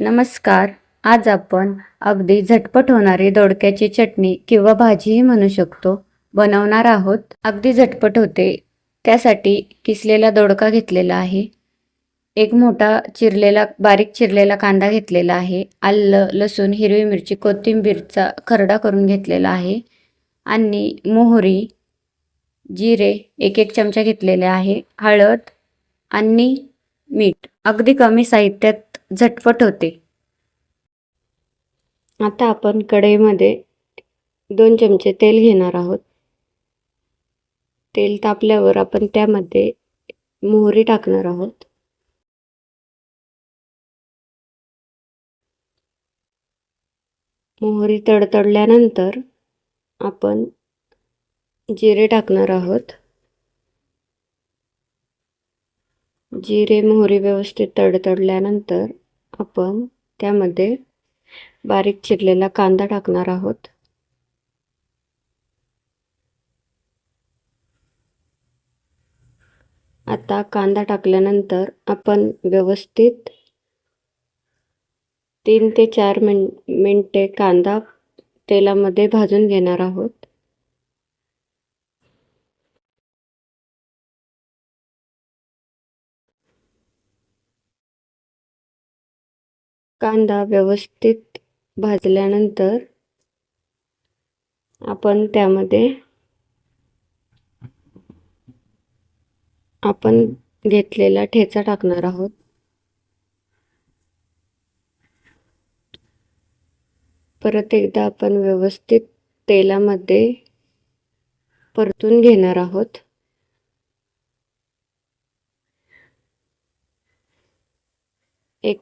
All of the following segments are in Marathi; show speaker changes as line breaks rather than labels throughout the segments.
नमस्कार. आज आपण अगदी झटपट होणारी दोडक्याची चटणी किंवा भाजीही म्हणू शकतो. बनवणार आहोत. अगदी झटपट होते. त्यासाठी किसलेला दोडका घेतलेला आहे. एक मोठा चिरलेला बारीक चिरलेला कांदा घेतलेला आहे. आलं लसूण हिरवी मिरची कोथिंबीरचा खरडा करून घेतलेला आहे. आणि मोहरी जिरे एक एक चमचा घेतलेले आहे. हळद आणि मीठ. अगदी कमी साहित्यात झटपट होते. आता आपण कढईमध्ये दोन चमचे तेल घेणार आहोत. तेल तापल्यावर आपण त्यामध्ये मोहरी टाकणार आहोत. मोहरी तडतडल्यानंतर आपण जिरे टाकणार आहोत. जिरे मोहरी व्यवस्थित तडतडल्यानंतर आपण त्यामध्ये बारीक चिरलेला कांदा टाकणार आहोत. आता कांदा टाकल्यानंतर आपण व्यवस्थित तीन ते चार मिन मिनटे कांदा तेलामध्ये भाजून घेणार आहोत. कांदा व्यवस्थित भाजल्यानंतर आपण त्यामध्ये आपण घेतलेला ठेचा टाकणार आहोत. परत एकदा आपण व्यवस्थित तेलामध्ये परतून घेणार आहोत एक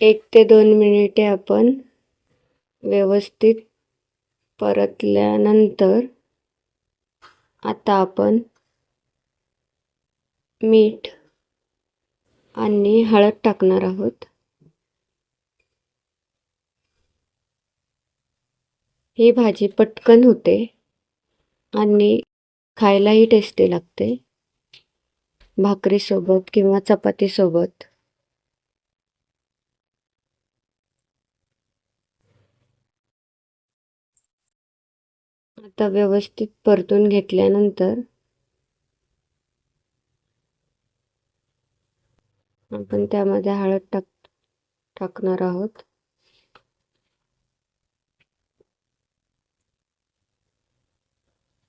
एक ते दोन मिनिटे आपण व्यवस्थित परतल्यानंतर आता आपण मीठ आणि हळद टाकणार आहोत. ही भाजी पटकन होते आणि खायलाही टेस्टी लागते. भाकरीसोबत किंवा चपातीसोबत. आता व्यवस्थित परतून घेतल्यानंतर आपण त्यामध्ये हळद टाक टाकणार आहोत.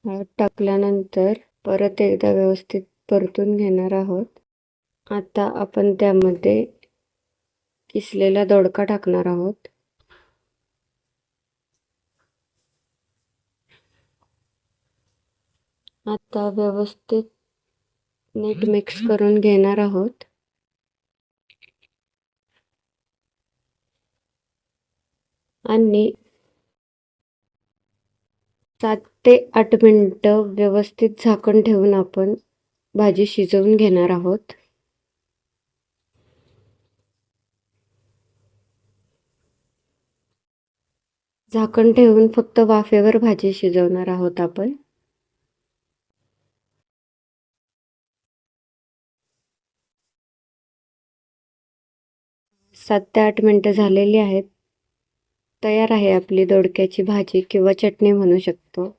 हळद टाकल्यानंतर परत एकदा व्यवस्थित परतून घेणार आहोत. आता आपण त्यामध्ये किसलेला दोडका टाकणार आहोत. आता व्यवस्थित नीट मिक्स करून घेणार आहोत. आणि सात ते आठ मिनटं व्यवस्थित झाकण ठेवून आपण भाजी शिजवून घेणार आहोत. झाकण ठेवून फक्त वाफेवर भाजी शिजवणार आहोत आपण. सात ते आठ मिनटं झालेली आहेत. तयार आहे आपली दोडक्याची भाजी किंवा चटणी म्हणू शकतो.